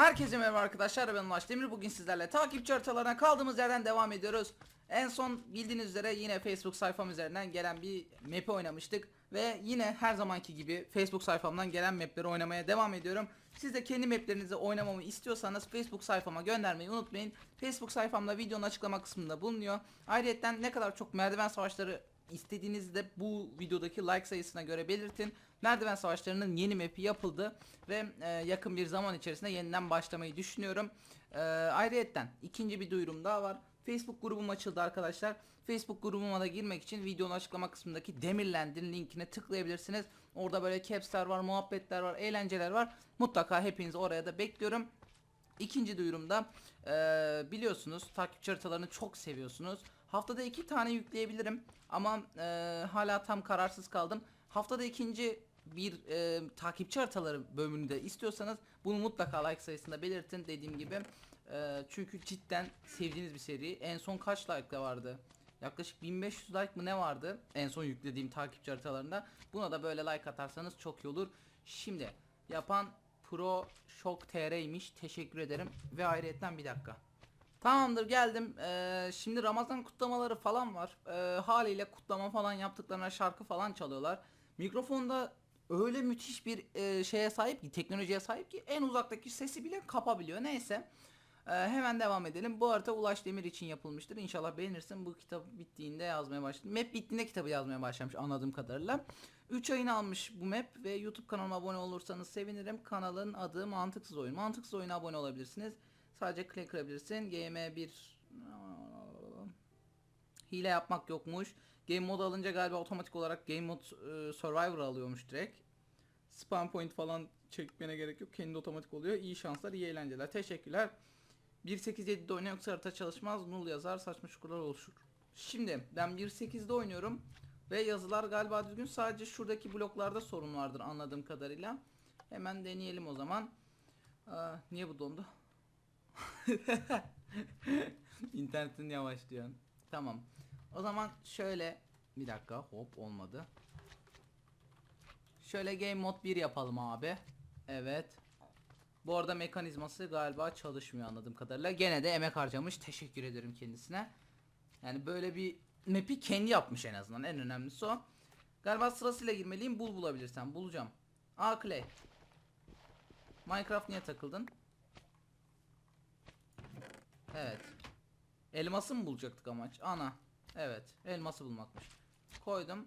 Herkese merhaba arkadaşlar ben Ulaş Demir. Bugün sizlerle takipçi haritalarına kaldığımız yerden devam ediyoruz. En son bildiğiniz üzere yine Facebook sayfam üzerinden gelen bir map'i oynamıştık. Ve yine her zamanki gibi Facebook sayfamdan gelen map'leri oynamaya devam ediyorum. Siz de kendi map'lerinizi oynamamı istiyorsanız Facebook sayfama göndermeyi unutmayın. Facebook sayfamda videonun açıklama kısmında bulunuyor. Ayrıca ne kadar çok merdiven savaşları istediğinizi de bu videodaki like sayısına göre belirtin. Merdiven savaşlarının yeni map'i yapıldı ve e, yakın bir zaman içerisinde yeniden başlamayı düşünüyorum. E, ayrıyetten ikinci bir duyurum daha var. Facebook grubum açıldı arkadaşlar. Facebook grubuma da girmek için videonun açıklama kısmındaki Demirlend'in linkine tıklayabilirsiniz. Orada böyle caps'ler var, muhabbetler var, eğlenceler var. Mutlaka hepinizi oraya da bekliyorum. İkinci duyurumda eee, biliyorsunuz takipçi haritalarını çok seviyorsunuz. Haftada iki tane yükleyebilirim ama eee, hala tam kararsız kaldım. Haftada ikinci bir eee, takipçi haritaları bölümünü de istiyorsanız bunu mutlaka like sayısında belirtin dediğim gibi. Eee, çünkü cidden sevdiğiniz bir seri. En son kaç like vardı? Yaklaşık 1500 like mı ne vardı en son yüklediğim takipçi haritalarında. Buna da böyle like atarsanız çok iyi olur. Şimdi yapan Pro Shock TR'ymiş. Teşekkür ederim. Ve ayrıyetten bir dakika. Tamamdır geldim. Ee, şimdi Ramazan kutlamaları falan var. Ee, haliyle kutlama falan yaptıklarına şarkı falan çalıyorlar. Mikrofonda öyle müthiş bir e, şeye sahip ki teknolojiye sahip ki en uzaktaki sesi bile kapabiliyor. Neyse. Ee, hemen devam edelim. Bu harita Ulaş Demir için yapılmıştır. İnşallah beğenirsin. Bu kitap bittiğinde yazmaya başladım. Map bittiğinde kitabı yazmaya başlamış anladığım kadarıyla. 3 ayını almış bu map ve YouTube kanalıma abone olursanız sevinirim. Kanalın adı Mantıksız Oyun. Mantıksız Oyun'a abone olabilirsiniz. Sadece click kırabilirsin. GM1 hile yapmak yokmuş. Game mode alınca galiba otomatik olarak Game mode e, Survivor alıyormuş direkt. Spam point falan çekmene gerek yok. Kendi otomatik oluyor. İyi şanslar, iyi eğlenceler. Teşekkürler. 1.8.7'de oynayan yoksa harita çalışmaz. Null yazar, saçma çukurlar oluşur. Şimdi ben 1.8'de oynuyorum. Ve yazılar galiba düzgün. Sadece şuradaki bloklarda sorun vardır anladığım kadarıyla. Hemen deneyelim o zaman. Aa, niye bu dondu? İnternetin yavaş diyor. Tamam. O zaman şöyle bir dakika hop olmadı. Şöyle game mod 1 yapalım abi. Evet. Bu arada mekanizması galiba çalışmıyor anladığım kadarıyla. Gene de emek harcamış. Teşekkür ederim kendisine. Yani böyle bir map'i kendi yapmış en azından. En önemlisi o. Galiba sırasıyla girmeliyim. Bul bulabilirsem. Bulacağım. A Clay. Minecraft niye takıldın? Evet. Elması mı bulacaktık amaç? Ana. Evet. Elması bulmakmış. Koydum.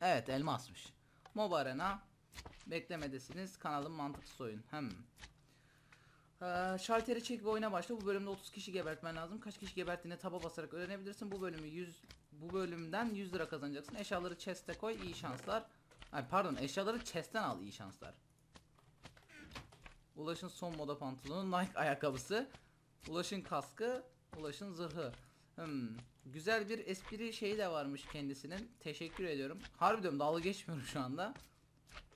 Evet elmasmış. Mob Arena. Beklemedesiniz. Kanalın mantıksız oyun. Hem. Ee, şalteri çek ve oyuna başla. Bu bölümde 30 kişi gebertmen lazım. Kaç kişi geberttiğini taba basarak öğrenebilirsin. Bu bölümü 100 bu bölümden 100 lira kazanacaksın. Eşyaları chest'e koy. iyi şanslar. Ay pardon, eşyaları chest'ten al. iyi şanslar. Ulaş'ın son moda pantolonu, Nike ayakkabısı, Ulaş'ın kaskı, Ulaş'ın zırhı. Hmm, güzel bir espri şeyi de varmış kendisinin. Teşekkür ediyorum. Harbi diyorum dalga geçmiyorum şu anda.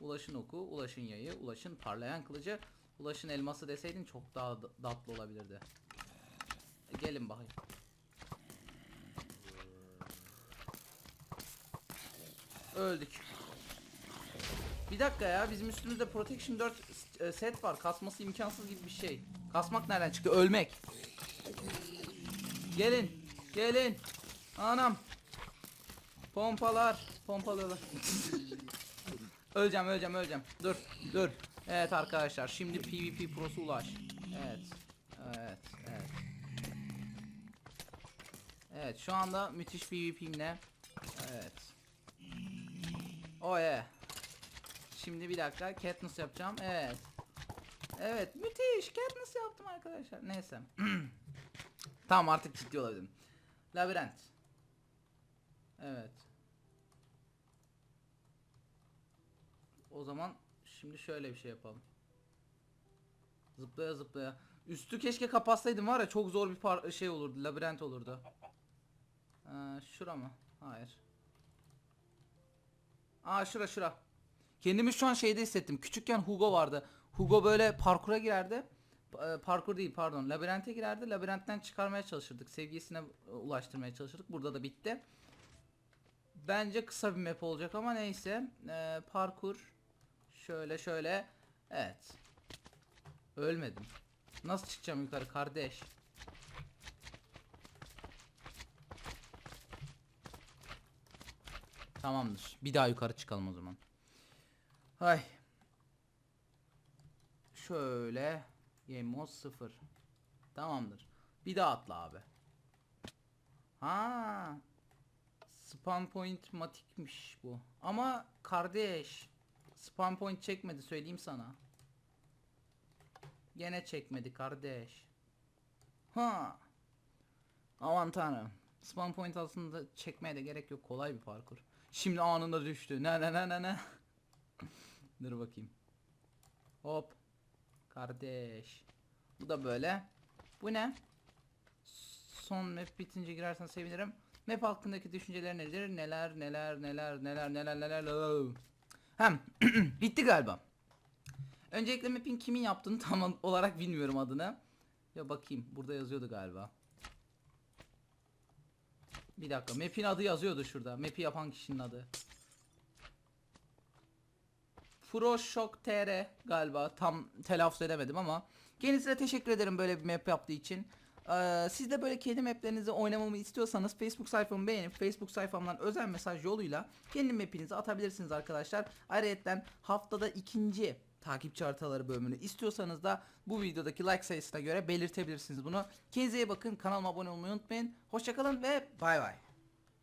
Ulaş'ın oku, Ulaş'ın yayı, Ulaş'ın parlayan kılıcı, Ulaş'ın elması deseydin çok daha da- tatlı olabilirdi. E, gelin bakayım. Öldük. Bir dakika ya bizim üstümüzde Protection 4 e, set var. Kasması imkansız gibi bir şey. Kasmak nereden çıktı? Ölmek. Gelin. Gelin. Anam. Pompalar. Pompalıyorlar. öleceğim öleceğim öleceğim. Dur dur. Evet arkadaşlar şimdi PvP prosu ulaş. Evet. Evet. Evet. Evet şu anda müthiş PvP'mle. Evet. Oh yeah. Şimdi bir dakika Katniss yapacağım. Evet. Evet müthiş Katniss yaptım arkadaşlar. Neyse. tamam artık ciddi olabilirim. Labirent. Evet. O zaman şimdi şöyle bir şey yapalım. Zıplaya zıplaya. Üstü keşke kapatsaydım var ya çok zor bir şey olurdu. Labirent olurdu. Ee, şura mı? Hayır. Aa şura şura. Kendimi şu an şeyde hissettim. Küçükken Hugo vardı. Hugo böyle parkura girerdi. E, Parkur değil pardon. Labirente girerdi. Labirentten çıkarmaya çalışırdık. Sevgilisine e, ulaştırmaya çalışırdık. Burada da bitti. Bence kısa bir map olacak ama neyse. Ee, parkur. Şöyle şöyle. Evet. Ölmedim. Nasıl çıkacağım yukarı kardeş? Tamamdır. Bir daha yukarı çıkalım o zaman. Hay. Şöyle. Game mode 0. Tamamdır. Bir daha atla abi. Ha. Spawn point matikmiş bu. Ama kardeş. Spawn point çekmedi söyleyeyim sana. Gene çekmedi kardeş. Ha. Aman tanrım. Spawn point aslında çekmeye de gerek yok. Kolay bir parkur. Şimdi anında düştü. Ne ne ne ne ne. Dur bakayım. Hop. Kardeş. Bu da böyle. Bu ne? Son map bitince girersen sevinirim. Map hakkındaki düşünceler nedir? Neler neler neler neler neler neler neler. Hem bitti galiba. Öncelikle map'in kimin yaptığını tam olarak bilmiyorum adını. Ya bakayım burada yazıyordu galiba. Bir dakika map'in adı yazıyordu şurada. Map'i yapan kişinin adı. Froşok TR galiba tam telaffuz edemedim ama kendisine teşekkür ederim böyle bir map yaptığı için. Ee, siz de böyle kendi maplerinizi oynamamı istiyorsanız Facebook sayfamı beğenip Facebook sayfamdan özel mesaj yoluyla kendi mapinizi atabilirsiniz arkadaşlar. Ayrıca haftada ikinci takipçi haritaları bölümünü istiyorsanız da bu videodaki like sayısına göre belirtebilirsiniz bunu. Kendinize iyi bakın kanalıma abone olmayı unutmayın. Hoşçakalın ve bay bay.